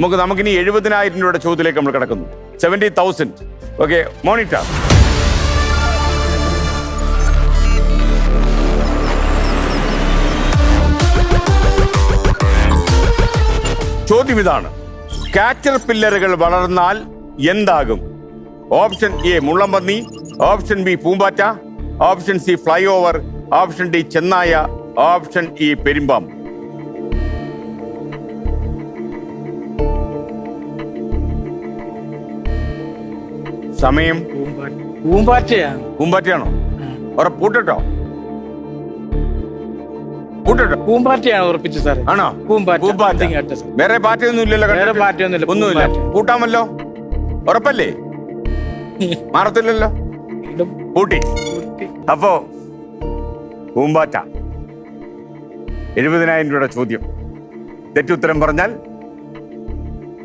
നമുക്ക് നമുക്കിനി എഴുപതിനായിരം രൂപയുടെ ചോദ്യത്തിലേക്ക് നമ്മൾ കിടക്കുന്നു. സെവന്റി തൗസൻഡ് ഓക്കെ മോണിറ്റർ ചോദ്യം ഇതാണ്. കാറ്റർ പില്ലറുകൾ വളർന്നാൽ എന്താകും? ഓപ്ഷൻ എ മുള്ളംപന്നി. ഓപ്ഷൻ ബി പൂമ്പാറ്റ. Option C flyover option D ചെന്നായ. ഓപ്ഷൻ ഇ പെരുമ്പാമ്പ്. സമയം? പൂമ്പാറ്റ പൂമ്പാറ്റയാണ്? ഉറപ്പ് പൂട്ടട്ടോ? പൂട്ടട്ടോ? പൂമ്പാറ്റയാണ് ഉറപ്പിച്ചു സാറേ. ആണോ? പൂമ്പാറ്റ പൂമ്പാറ്റ. something ആട്ടെ സാർ. വേറെ പാറ്റയൊന്നും ഇല്ലല്ലോ വേറെ കണ്ടിട്ട്? പാറ്റയൊന്നുമില്ല, ഒന്നുമില്ല. പൂമ്പാറ്റ. പൂട്ടാമല്ലോ? ഉറപ്പല്ലേ? മാറത്തില്ലല്ലോ? പൂട്ടി. പൂട്ടി. അപ്പോ പൂമ്പാറ്റ. എഴുപതിനായിരം രൂപയുടെ ചോദ്യം. തെറ്റുത്തരം പറഞ്ഞാൽ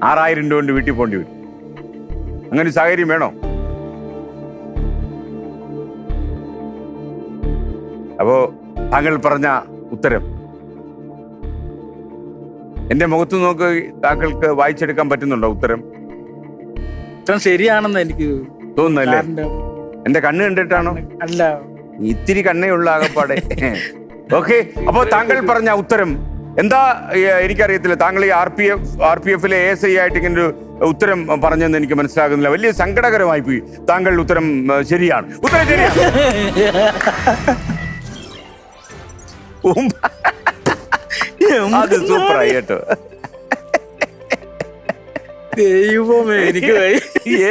ആറായിരം രൂപ കൊണ്ട് വീട്ടിൽ പോകേണ്ടി വരും. അങ്ങനെ ഒരു സാഹചര്യം വേണോ? അപ്പോ താങ്കൾ പറഞ്ഞ ഉത്തരം. എന്റെ മുഖത്ത് നോക്ക് താങ്കൾക്ക് വായിച്ചെടുക്കാൻ പറ്റുന്നുണ്ടോ ഉത്തരം? ഉത്തരം ശരിയാണെന്ന് എനിക്ക് തോന്നുന്നല്ലേ? എന്റെ കണ്ണ് കണ്ടിട്ടാണോ? അല്ല. ഇത്തിരി കണ്ണേ ഉള്ള ആകപ്പാടെ. ഓക്കെ അപ്പോ താങ്കൾ പറഞ്ഞ ഉത്തരം എന്താ എനിക്കറിയത്തില്ല. താങ്കൾ ഈ R P F R P എഫിലെ എ എസ് ഐ ആയിട്ട് ഇങ്ങനെ ഒരു ഉത്തരം പറഞ്ഞെന്ന് എനിക്ക് മനസ്സിലാകുന്നില്ല. വലിയ സങ്കടകരമായി പോയി. താങ്കളുടെ ഉത്തരം ശരിയാണ്. ഉത്തരം ശരിയാണ്. അത് സൂപ്പറായി കേട്ടോ. ദൈവമേ എനിക്ക്.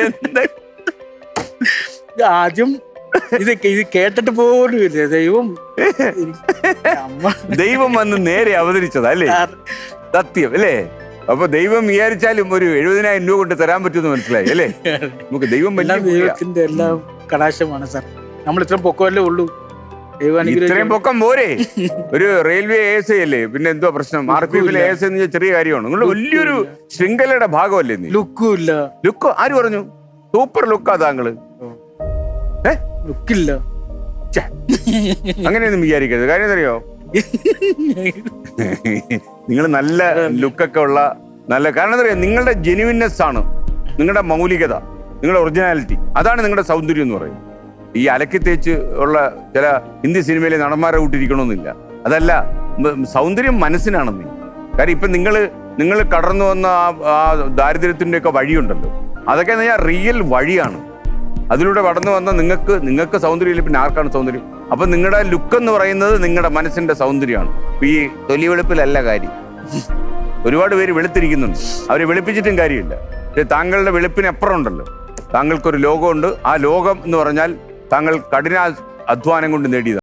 എന്ത്? ആദ്യം ഇത് ഇത് കേട്ടിട്ട് പോലും ഇല്ല. ദൈവം ദൈവം വന്ന് നേരെ അവതരിച്ചതാ അല്ലേ സത്യം അല്ലേ? അപ്പൊ ദൈവം വിചാരിച്ചാലും ഒരു എഴുപതിനായിരം രൂപ കൊണ്ട് തരാൻ പറ്റുമെന്ന് മനസ്സിലായി അല്ലേ? നമുക്ക് ദൈവം. ദൈവത്തിന്റെ എല്ലാം കടാശമാണ് സാർ. നമ്മൾ ഇത്ര പൊക്കമല്ലേ ഉള്ളൂ. ഇത്രയും പൊക്കം പോരെ. ഒരു റെയിൽവേ എ എസ് അല്ലേ? പിന്നെ എന്തോ പ്രശ്നം? ആർ പി എഫിലെ എസ് എന്ന് വെച്ചാൽ ചെറിയ കാര്യമാണ്. നിങ്ങൾ വലിയൊരു ശൃംഖലയുടെ ഭാഗമല്ലേ നീ? ലുക്കും ഇല്ല. ലുക്ക് ആര് പറഞ്ഞു? സൂപ്പർ ലുക്കാ താങ്കൾ. ഏ? ലുക്കില്ല. അങ്ങനെയൊന്നും വിചാരിക്കരുത്. കാര്യം എന്തറിയോ നിങ്ങൾ നല്ല ലുക്കൊക്കെ ഉള്ള നല്ല കാരണം എന്താ പറയുക നിങ്ങളുടെ ജെനുവിനെസ് ആണ്. നിങ്ങളുടെ മൗലികത. നിങ്ങളുടെ ഒറിജിനാലിറ്റി അതാണ് നിങ്ങളുടെ സൗന്ദര്യം എന്ന് പറയുന്നത്. ഈ അലക്കി തേച്ച് ഉള്ള ചില ഹിന്ദി സിനിമയിലെ നടന്മാരെ കൂട്ടിരിക്കണമെന്നില്ല അതല്ല സൗന്ദര്യം മനസ്സിനാണെന്ന്. കാര്യം ഇപ്പം നിങ്ങൾ നിങ്ങൾ കടന്നു വന്ന ആ ദാരിദ്ര്യത്തിന്റെയൊക്കെ വഴിയുണ്ടല്ലോ. അതൊക്കെ എന്ന് പറഞ്ഞാൽ റിയൽ വഴിയാണ്. അതിലൂടെ കടന്നു വന്ന നിങ്ങൾക്ക് നിങ്ങൾക്ക് സൗന്ദര്യമില്ല പിന്നെ ആർക്കാണ് സൗന്ദര്യം? അപ്പം നിങ്ങളുടെ ലുക്ക് എന്ന് പറയുന്നത് നിങ്ങളുടെ മനസ്സിന്റെ സൗന്ദര്യമാണ്. ഈ തൊലി വെളുപ്പിലല്ല കാര്യം. ഒരുപാട് പേര് വെളുത്തിരിക്കുന്നുണ്ട്. അവരെ വെളുപ്പിച്ചിട്ടും കാര്യമില്ല. പക്ഷേ താങ്കളുടെ വെളുപ്പിന് അപ്പുറം ഉണ്ടല്ലോ. താങ്കൾക്കൊരു ലോകമുണ്ട്. ആ ലോകം എന്ന് പറഞ്ഞാൽ താങ്കൾ കഠിന അധ്വാനം കൊണ്ട് നേടിയതാണ്.